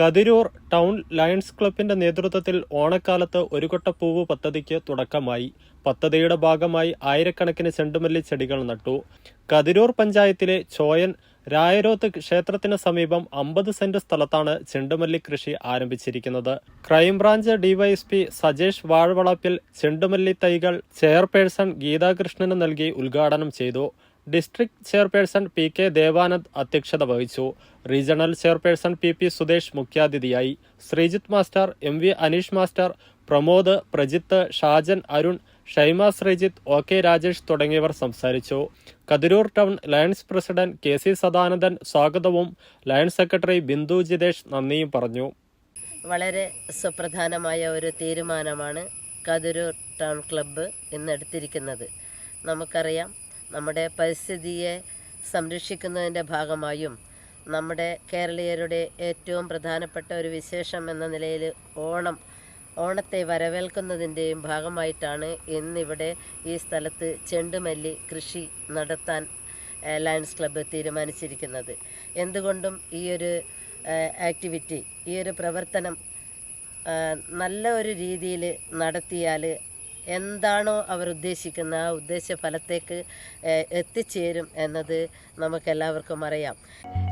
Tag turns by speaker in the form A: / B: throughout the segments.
A: Kathirur town lions ക്ലബിന്റെ നേതൃത്വത്തിൽ ഓണക്കാലത്ത് ഒരു കൊട്ടപ്പൂവ് പദ്ധതിക്ക് തുടക്കമായി. പദ്ധതിയുടെ ഭാഗമായി ആയിരക്കണക്കിന് ചെണ്ടുമല്ലി ചെടികൾ നട്ടു. കതിരൂർ പഞ്ചായത്തിലെ ചോയൻ രായരോത്ത് ക്ഷേത്രത്തിന് സമീപം അമ്പത് സെന്റ് സ്ഥലത്താണ് ചെണ്ടുമല്ലി കൃഷി ആരംഭിച്ചിരിക്കുന്നത്. ക്രൈംബ്രാഞ്ച് ഡിവൈഎസ്പി സജേഷ് വാഴവളപ്പിൽ ചെണ്ടുമല്ലി തൈകൾ ചെയർപേഴ്സൺ ഗീതാകൃഷ്ണന് നൽകി ഉദ്ഘാടനം ചെയ്തു. District chairperson P K Devanand അധ്യക്ഷത വഹിച്ചു. Regional chairperson P P Sudesh മുഖ്യാതിഥിയായി. Sreejith master M V Aneesh master Pramod Prajith Shajan Arun Shaima Sreejith O K Rajesh തുടങ്ങിയവർ സംസാരിച്ചു. Kathirur town lions president K C Sadanandan സ്വാഗതവും lions secretary Bindu Jithesh നന്ദിയും പറഞ്ഞു.
B: വളരെ സുപ്രധാനമായ ഒരു തീരുമാനമാണ് കതിരൂർ ടൗൺ ക്ലബ്ബ് ഇന്ന് എടുത്തിരിക്കുന്നത്. നമുക്കറിയാം നമ്മുടെ പരിസ്ഥിതിയെ സംരക്ഷിക്കുന്നതിന്റെ ഭാഗമായും നമ്മുടെ കേരളീയരുടെ ഏറ്റവും പ്രധാനപ്പെട്ട ഒരു വിശേഷം എന്ന നിലയിൽ ഓണം ഓണത്തെ വരവേൽക്കുന്നതിന്റെയും ഭാഗമായിട്ടാണ് ഇന്നിവിടെ ഈ സ്ഥലത്ത് ചെണ്ടുമല്ലി കൃഷി നടത്താൻ ലയൺസ് ക്ലബ്ബ് തീരുമാനിച്ചിരിക്കുന്നത്. എന്തുകൊണ്ടും ഈ ഒരു ആക്ടിവിറ്റി ഈ ഒരു പ്രവർത്തനം നല്ല ഒരു രീതിയിൽ നടത്തിയാൽ എന്താണോ അവർ ഉദ്ദേശിക്കുന്ന ആ ഉദ്ദേശ ഫലത്തേക്ക് എത്തിച്ചേരും എന്നത് നമുക്ക് എല്ലാവർക്കും അറിയാം.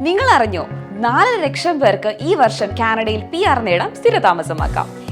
C: നിങ്ങൾ അറിഞ്ഞോ നാല് ലക്ഷം പേർക്ക് ഈ വർഷം കാനഡയിൽ പി ആർ നേടാം സ്ഥിരതാമസമാക്കാം.